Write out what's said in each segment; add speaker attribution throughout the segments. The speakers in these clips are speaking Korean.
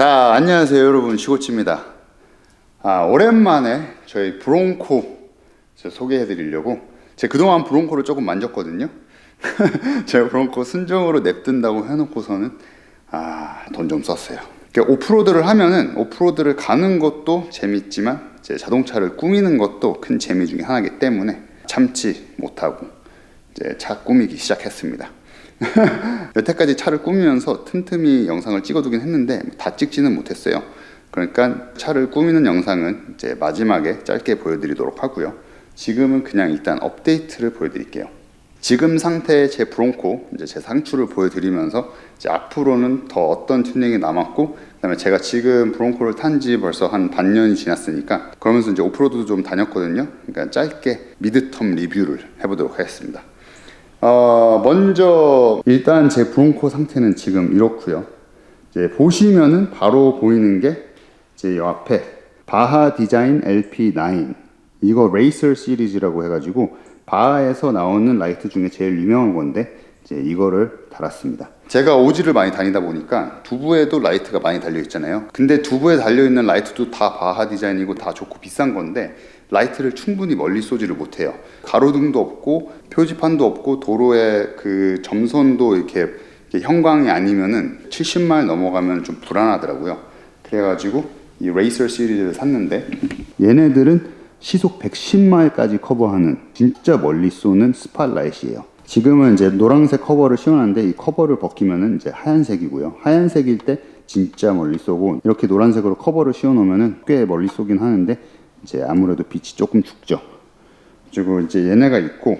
Speaker 1: 자, 안녕하세요, 여러분. 시고치입니다. 아, 오랜만에 저희 제가 소개해 드리려고 제가 그동안 브론코를 조금 만졌거든요. 제가 브론코 순정으로 냅둔다고 해놓고서는 아, 돈 좀 썼어요. 오프로드를 하면은 오프로드를 가는 것도 재밌지만 제 자동차를 꾸미는 것도 큰 재미 중에 하나이기 때문에 참지 못하고 이제 차 꾸미기 시작했습니다. 여태까지 차를 꾸미면서 틈틈이 영상을 찍어두긴 했는데 다 찍지는 못했어요. 그러니까 차를 꾸미는 영상은 이제 마지막에 짧게 보여드리도록 하고요. 지금은 그냥 일단 업데이트를 보여드릴게요. 지금 상태의 제 브론코 이제 제 상추를 보여드리면서 이제 앞으로는 더 어떤 튜닝이 남았고 그다음에 제가 지금 브론코를 탄 지 벌써 한 반년이 지났으니까 그러면서 이제 오프로드도 좀 다녔거든요. 그러니까 짧게 미드텀 리뷰를 해보도록 하겠습니다. 어, 먼저 일단 제 브론코 상태는 지금 이렇고요. 이제 보시면은 바로 보이는 게 이제 이 앞에 바하 디자인 LP9 이거 레이서 시리즈라고 해가지고 바하에서 나오는 라이트 중에 제일 유명한 건데 이제 이거를 달았습니다. 제가 오지를 많이 다니다 보니까 두부에도 라이트가 많이 달려 있잖아요. 근데 두부에 달려 있는 라이트도 다 바하 디자인이고 다 좋고 비싼 건데 라이트를 충분히 멀리 쏘지를 못해요. 가로등도 없고 표지판도 없고 도로에 그 점선도 이렇게, 이렇게 형광이 아니면은 70마일 넘어가면 좀 불안하더라고요. 그래가지고 이 레이서 시리즈를 샀는데 얘네들은 시속 110마일까지 커버하는 진짜 멀리 쏘는 스팟라이트예요. 지금은 이제 노란색 커버를 씌워놨는데 이 커버를 벗기면은 이제 하얀색이고요. 하얀색일 때 진짜 멀리 쏘고 이렇게 노란색으로 커버를 씌워놓으면은 꽤 멀리 쏘긴 하는데 이제 아무래도 빛이 조금 죽죠. 그리고 이제 얘네가 있고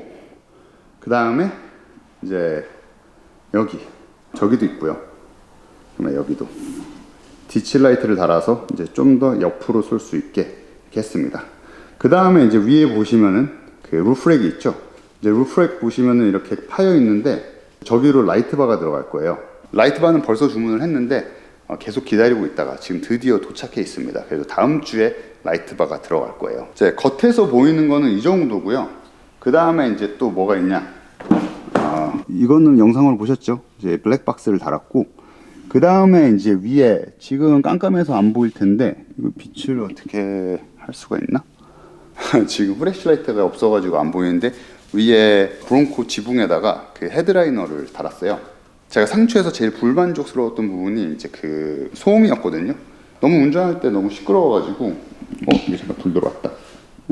Speaker 1: 그 다음에 이제 여기 저기도 있고요. 그다음에 여기도 디칠라이트를 달아서 이제 좀 더 옆으로 쏠 수 있게 했습니다. 그 다음에 이제 위에 보시면은 그 루프렉이 있죠. 이제 루프렉 보시면은 이렇게 파여 있는데 저기로 라이트 바가 들어갈 거예요. 라이트 바는 벌써 주문을 했는데 어, 계속 기다리고 있다가 지금 드디어 도착해 있습니다. 그래서 다음 주에 라이트 바가 들어갈 거예요. 이제 겉에서 보이는 거는 이 정도고요. 그 다음에 이제 또 뭐가 있냐? 아, 이거는 영상으로 보셨죠? 이제 블랙박스를 달았고 그 다음에 이제 위에 지금 깜깜해서 안 보일 텐데 이거 빛을 어떻게 할 수가 있나? 지금 후레쉬라이트가 없어가지고 안 보이는데 위에 브론코 지붕에다가 그 헤드라이너를 달았어요. 제가 상추에서 제일 불만족스러웠던 부분이 이제 그 소음이었거든요. 너무 운전할 때 너무 시끄러워가지고 어 이게 잠깐 불 들어왔다.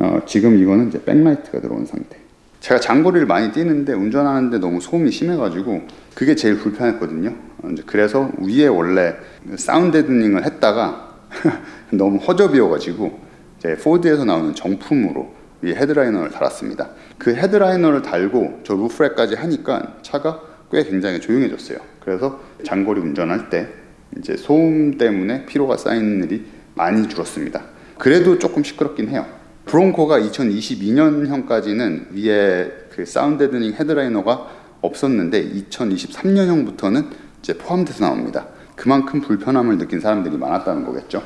Speaker 1: 어, 지금 이거는 이제 백라이트가 들어온 상태. 제가 장거리를 많이 뛰는데 운전하는데 너무 소음이 심해가지고 그게 제일 불편했거든요. 어, 이제 그래서 위에 원래 사운드 데드닝을 했다가 너무 허접이어가지고 이제 포드에서 나오는 정품으로 위에 헤드라이너를 달았습니다. 그 헤드라이너를 달고 저 루프렉까지 하니까 차가 꽤 굉장히 조용해졌어요. 그래서 장거리 운전할 때 이제 소음 때문에 피로가 쌓이는 일이 많이 줄었습니다. 그래도 조금 시끄럽긴 해요. 브론코가 2022년형까지는 위에 그 사운드 데드닝 헤드라이너가 없었는데 2023년형부터는 이제 포함돼서 나옵니다. 그만큼 불편함을 느낀 사람들이 많았다는 거겠죠.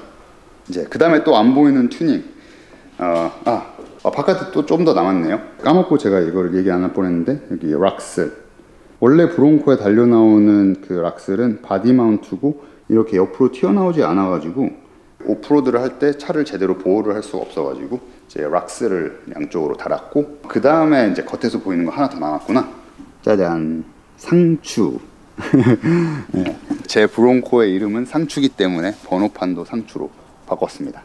Speaker 1: 이제 그 다음에 또 안 보이는 튜닝. 어, 아, 어, 바깥에 또 좀 더 남았네요. 까먹고 제가 이걸 얘기 안 할 뻔했는데 여기 락스. 원래 브론코에 달려 나오는 그 락셀은 바디 마운트고 이렇게 옆으로 튀어나오지 않아가지고 오프로드를 할 때 차를 제대로 보호를 할 수가 없어가지고 이제 락스를 양쪽으로 달았고 그 다음에 이제 겉에서 보이는 거 하나 더 남았구나. 짜잔 상추. 네. 제 브론코의 이름은 상추기 때문에 번호판도 상추로 바꿨습니다.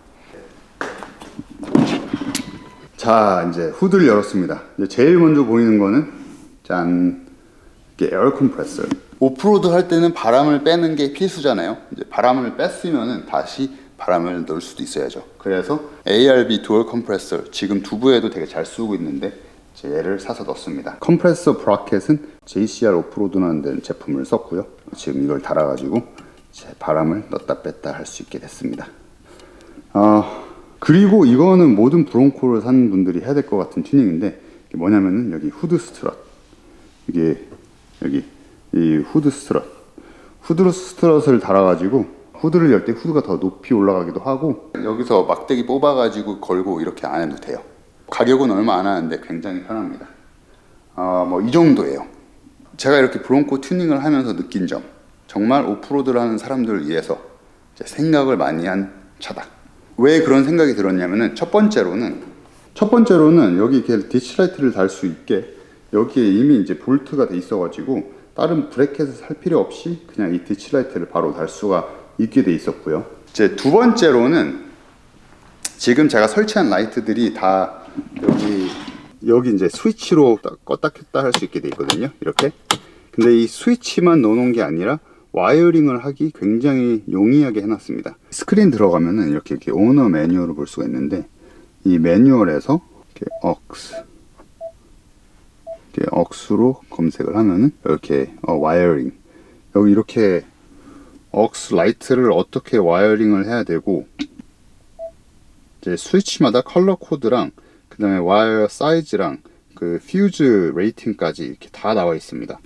Speaker 1: 자 이제 후드를 열었습니다. 이제 제일 먼저 보이는 거는 짠 이게 에어 컴프레서. 오프로드 할 때는 바람을 빼는 게 필수잖아요. 이제 바람을 뺐으면은 다시 바람을 넣을 수도 있어야죠. 그래서 ARB 두얼 컴프레서 지금 두부에도 되게 잘 쓰고 있는데 제 얘를 사서 넣습니다. 컴프레서 브라켓은 JCR 오프로드라는 데는 제품을 썼고요. 지금 이걸 달아가지고 제 바람을 넣다 뺐다 할 수 있게 됐습니다. 아 그리고 이거는 모든 브론코를 산 분들이 해야 될 것 같은 튜닝인데 뭐냐면은 여기 후드 스트럿 이게 여기 이 후드 스트럿 후드 스트럿을 달아가지고 후드를 열 때 후드가 더 높이 올라가기도 하고 여기서 막대기 뽑아가지고 걸고 이렇게 안 해도 돼요. 가격은 얼마 안 하는데 굉장히 편합니다. 아뭐 이 정도예요. 제가 이렇게 브론코 튜닝을 하면서 느낀 점 정말 오프로드를 하는 사람들을 위해서 생각을 많이 한 차다. 왜 그런 생각이 들었냐면은 첫 번째로는 첫 번째로는 여기 이렇게 디치라이트를 달 수 있게 여기에 이미 이제 볼트가 돼 있어가지고 다른 브래켓을 살 필요 없이 그냥 이 디치라이트를 바로 달 수가 있게 돼 있었고요. 이제 두 번째로는 지금 제가 설치한 라이트들이 다 여기 여기 이제 스위치로 딱 껐다 켰다 할 수 있게 돼 있거든요. 이렇게. 근데 이 스위치만 넣어놓은 게 아니라 와이어링을 하기 굉장히 용이하게 해놨습니다. 스크린 들어가면은 이렇게 이렇게 오너 매뉴얼을 볼 수가 있는데 이 매뉴얼에서 이렇게 억스 이렇게 억스로 검색을 하면은 이렇게 어, 와이어링 여기 이렇게 억스 라이트를 어떻게 와이어링을 해야 되고 이제 스위치마다 컬러 코드랑 그 다음에 와이어 사이즈랑 그 퓨즈 레이팅까지 이렇게 다 나와 있습니다.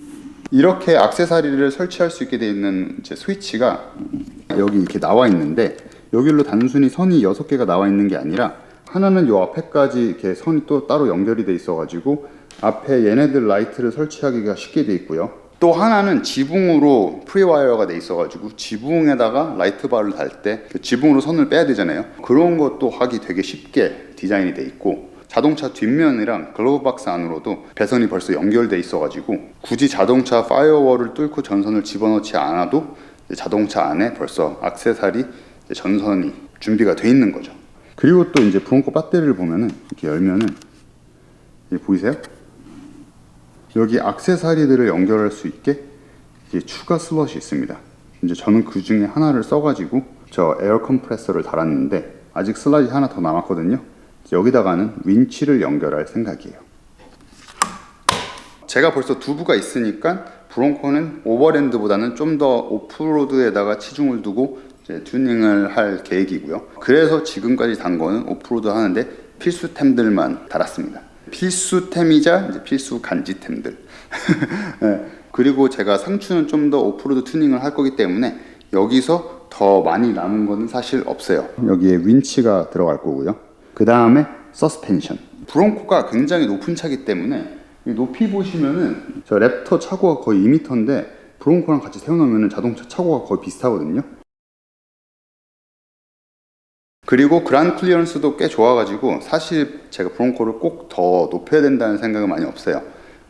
Speaker 1: 이렇게 액세서리를 설치할 수 있게 되어 있는 이제 스위치가 여기 이렇게 나와 있는데 여기로 단순히 선이 6개가 나와 있는 게 아니라 하나는 요 앞에까지 이렇게 선이 또 따로 연결이 돼 있어 가지고 앞에 얘네들 라이트를 설치하기가 쉽게 돼 있고요. 또 하나는 지붕으로 프리와이어가 돼 있어 가지고 지붕에다가 라이트 바를 달때그 지붕으로 선을 빼야 되잖아요. 그런 것도 하기 되게 쉽게 디자인이 돼 있고 자동차 뒷면이랑 글로브 박스 안으로도 배선이 벌써 연결돼 있어가지고 굳이 자동차 파이어월을 뚫고 전선을 집어넣지 않아도 자동차 안에 벌써 악세사리 전선이 준비가 돼 있는 거죠. 그리고 또 이제 브론코 배터리를 보면은 이렇게 열면은 보이세요? 여기 악세사리들을 연결할 수 있게 추가 슬롯이 있습니다. 이제 저는 그 중에 하나를 써가지고 저 에어 컴프레서를 달았는데 아직 슬롯이 하나 더 남았거든요. 여기다가는 윈치를 연결할 생각이에요. 제가 벌써 두부가 있으니까 브론코는 오버랜드보다는 좀 더 오프로드에다가 치중을 두고 튜닝을 할 계획이고요. 그래서 지금까지 단 거는 오프로드 하는데 필수템들만 달았습니다. 필수템이자 필수 간지템들. 네. 그리고 제가 상추는 좀 더 오프로드 튜닝을 할 거기 때문에 여기서 더 많이 남은 거는 사실 없어요. 여기에 윈치가 들어갈 거고요. 그 다음에 서스펜션. 브론코가 굉장히 높은 차기 때문에 이 높이 보시면은 저 랩터 차고가 거의 2m인데 브론코랑 같이 세워놓으면 자동차 차고가 거의 비슷하거든요. 그리고 그란 클리어런스도 꽤 좋아가지고 사실 제가 브론코를 꼭 더 높여야 된다는 생각은 많이 없어요.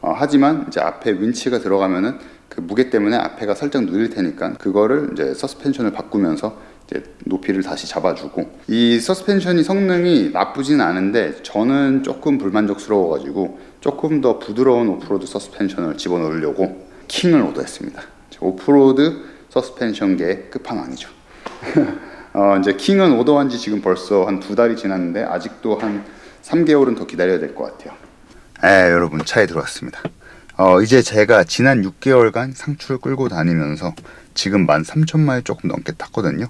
Speaker 1: 어, 하지만 이제 앞에 윈치가 들어가면은 그 무게 때문에 앞에가 살짝 누릴 테니까 그거를 이제 서스펜션을 바꾸면서 이제 높이를 다시 잡아주고 이 서스펜션이 성능이 나쁘진 않은데 저는 조금 불만족스러워가지고 조금 더 부드러운 오프로드 서스펜션을 집어넣으려고 킹을 오더했습니다. 오프로드 서스펜션계의 끝판왕이죠. 어, 이제 킹은 오더한 지 지금 벌써 한 두 달이 지났는데 아직도 한 3개월은 더 기다려야 될 것 같아요. 에 여러분 차에 들어왔습니다. 어, 이제 제가 지난 6개월간 상추를 끌고 다니면서 지금 13,000마일 조금 넘게 탔거든요.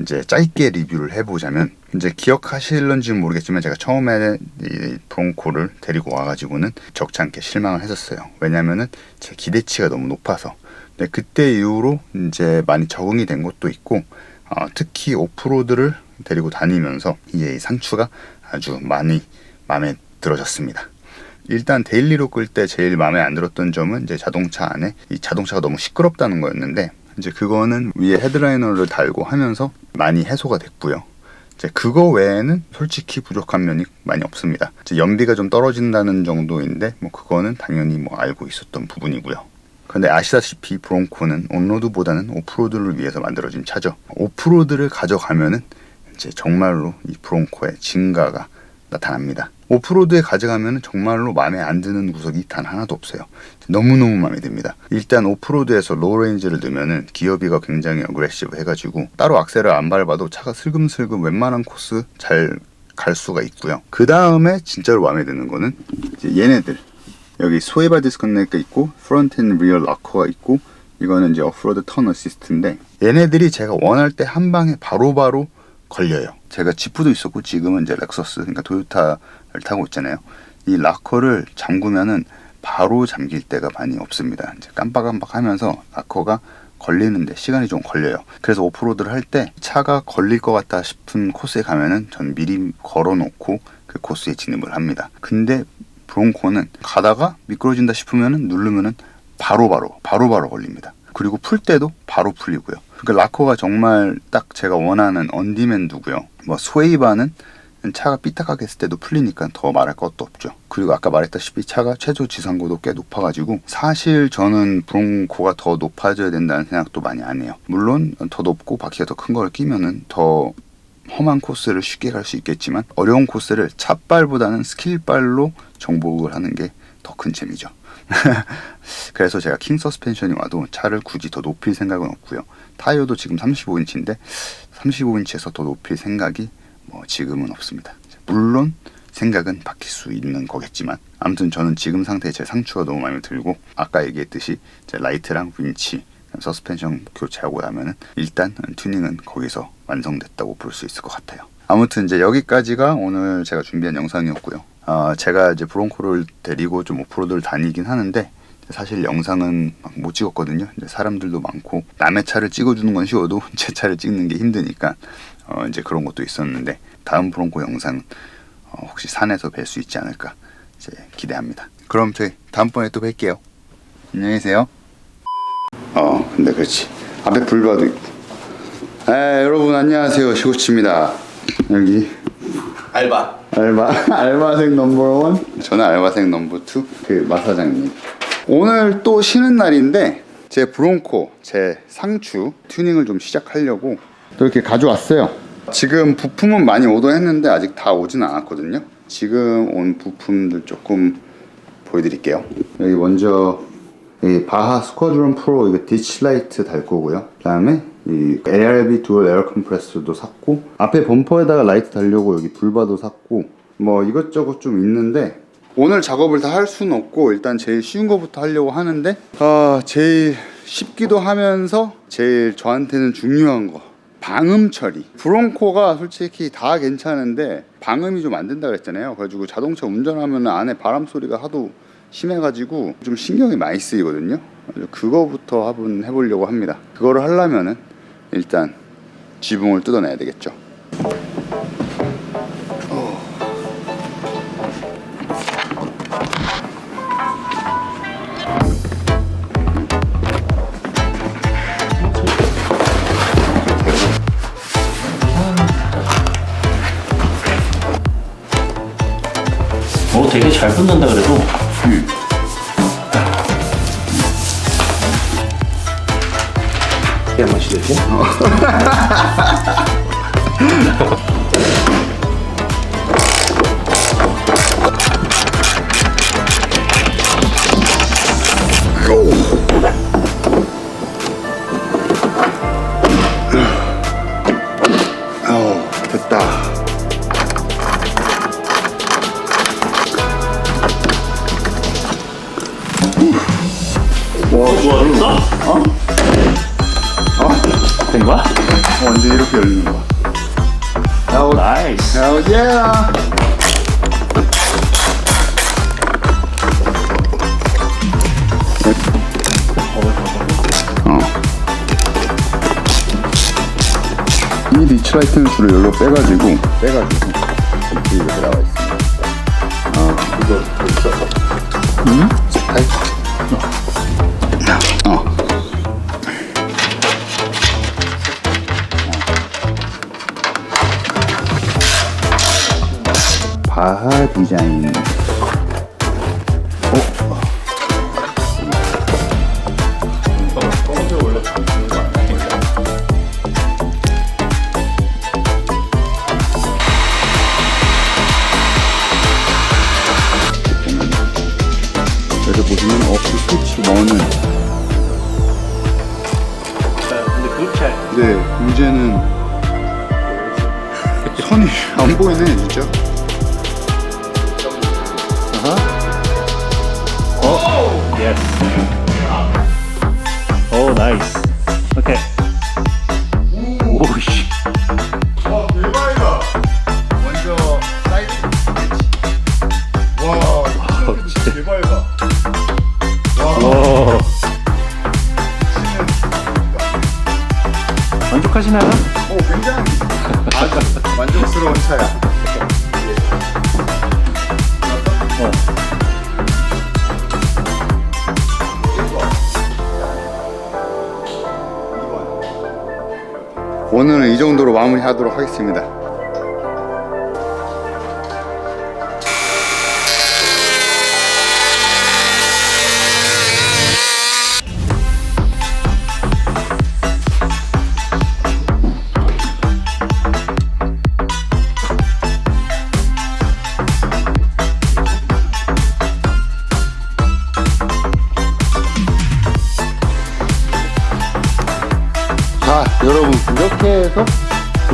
Speaker 1: 이제 짧게 리뷰를 해보자면 이제 기억하실런지는 모르겠지만 제가 처음에 이 브론코를 데리고 와가지고는 적잖게 실망을 했었어요. 왜냐면은 제 기대치가 너무 높아서. 근데 그때 이후로 이제 많이 적응이 된 것도 있고 어, 특히 오프로드를 데리고 다니면서 이제 이 상추가 아주 많이 마음에 들어졌습니다. 일단 데일리로 끌 때 제일 마음에 안 들었던 점은 이제 자동차 안에 이 자동차가 너무 시끄럽다는 거였는데 이제 그거는 위에 헤드라이너를 달고 하면서 많이 해소가 됐고요. 이제 그거 외에는 솔직히 부족한 면이 많이 없습니다. 이제 연비가 좀 떨어진다는 정도인데 뭐 그거는 당연히 뭐 알고 있었던 부분이고요. 근데 아시다시피 브론코는 온로드보다는 오프로드를 위해서 만들어진 차죠. 오프로드를 가져가면은 이제 정말로 이 브론코의 진가가 나타납니다. 오프로드에 가져가면 정말로 마음에 안 드는 구석이 단 하나도 없어요. 너무너무 마음에 듭니다. 일단 오프로드에서 로우 레인지를 넣으면은 기어비가 굉장히 어그레시브 해가지고 따로 악셀을 안 밟아도 차가 슬금슬금 웬만한 코스 잘 갈 수가 있고요. 그 다음에 진짜로 마음에 드는 거는 얘네들 여기 스웨이바 디스커넥가 있고 프론트 앤 리얼 락커가 있고 이거는 이제 오프로드 턴 어시스트인데 얘네들이 제가 원할 때 한 방에 바로 바로 걸려요. 제가 지프도 있었고 지금은 이제 렉서스 그러니까 도요타를 타고 있잖아요. 이 락커를 잠그면은 바로 잠길 때가 많이 없습니다. 이제 깜빡깜빡하면서 락커가 걸리는데 시간이 좀 걸려요. 그래서 오프로드를 할 때 차가 걸릴 것 같다 싶은 코스에 가면은 전 미리 걸어놓고 그 코스에 진입을 합니다. 근데 브론코는 가다가 미끄러진다 싶으면은 누르면은 바로 바로 바로 바로 걸립니다. 그리고 풀 때도 바로 풀리고요. 그 라코가 정말 딱 제가 원하는 언디맨두고요. 뭐 스웨이바는 차가 삐딱하게 했을 때도 풀리니까 더 말할 것도 없죠. 그리고 아까 말했다시피 차가 최저 지상고도 꽤 높아가지고 사실 저는 브롱코가 더 높아져야 된다는 생각도 많이 안 해요. 물론 더 높고 바퀴가 더 큰 걸 끼면은 더 험한 코스를 쉽게 갈 수 있겠지만 어려운 코스를 차발보다는 스킬발로 정복을 하는 게 더 큰 재미죠. 그래서 제가 킹 서스펜션이 와도 차를 굳이 더 높일 생각은 없고요. 타이어도 지금 35인치인데 35인치에서 더 높일 생각이 뭐 지금은 없습니다. 물론 생각은 바뀔 수 있는 거겠지만 아무튼 저는 지금 상태의 제 상추가 너무 마음에 들고 아까 얘기했듯이 제 라이트랑 윈치 서스펜션 교체하고 나면은 일단 튜닝은 거기서 완성됐다고 볼 수 있을 것 같아요. 아무튼 이제 여기까지가 오늘 제가 준비한 영상이었고요. 아, 제가 이제 브론코를 데리고 좀 오프로드를 다니긴 하는데 사실 영상은 막못 찍었거든요. 이제 사람들도 많고 남의 차를 찍어주는 건 쉬워도 제 차를 찍는 게 힘드니까 어, 이제 그런 것도 있었는데 다음 브론코 영상 어, 혹시 산에서 뵐 수 있지 않을까 이제 기대합니다. 그럼 저희 다음번에 또 뵐게요. 안녕히 계세요. 어, 근데 그렇지. 앞에 불바도 있고. 에, 여러분 안녕하세요. 시고치입니다. 여기
Speaker 2: 알바.
Speaker 1: 알바 알바생 넘버 원. 저는 알바생 넘버 투. 그 마사장님. 오늘 또 쉬는 날인데 제 브론코 제 상추 튜닝을 좀 시작하려고 또 이렇게 가져왔어요. 지금 부품은 많이 오더 했는데 아직 다 오지는 않았거든요. 지금 온 부품들 조금 보여드릴게요. 여기 먼저 이 바하 스쿼드론 프로 이거 디치라이트 달 거고요. 그 다음에 이 ARB 두얼 에어 컴프레서도 샀고 앞에 범퍼에다가 라이트 달려고 여기 불바도 샀고 뭐 이것저것 좀 있는데 오늘 작업을 다 할 수는 없고 일단 제일 쉬운 거부터 하려고 하는데 아 제일 쉽기도 하면서 제일 저한테는 중요한 거 방음 처리. 브론코가 솔직히 다 괜찮은데 방음이 좀 안 된다 그랬잖아요. 그래가지고 자동차 운전하면 안에 바람 소리가 하도 심해가지고 좀 신경이 많이 쓰이거든요. 그거부터 한번 해보려고 합니다. 그거를 하려면은 일단 지붕을 뜯어내야 되겠죠.
Speaker 2: 어, 되게 잘 붙는다 그래도. 이 게
Speaker 1: 아우, 예. 어. 이 리치라이트는 주로 여기로 빼가지고 빼가지고 이렇게 나와 있습니다. 아 이거 있어. 응? 바하 디자인. 어? 여기 보시면 어프 스위치 원은
Speaker 2: 근데 그렇게 잘.
Speaker 1: 네 문제는 선이 안 보이네 진짜.
Speaker 2: 예스. 오, 나이스. 오케이. 오씨.
Speaker 1: 와 대박이다. 먼저 사이드 스위치. 와
Speaker 2: 진짜.
Speaker 1: 대박이다. 와.
Speaker 2: 오. 만족하시나요?
Speaker 1: 오 굉장히 아주 만족스러운 차야. 오늘은 이 정도로 마무리하도록 하겠습니다.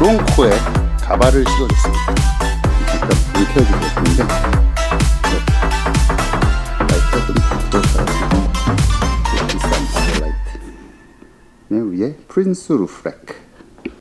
Speaker 1: 브론코에 가발을 씌워줬습니다. 잠깐 불 켜주겠는데 라이트가 좀 부족해가지고 비싼 바벨라이트. 네, 위에 프린스 루프렉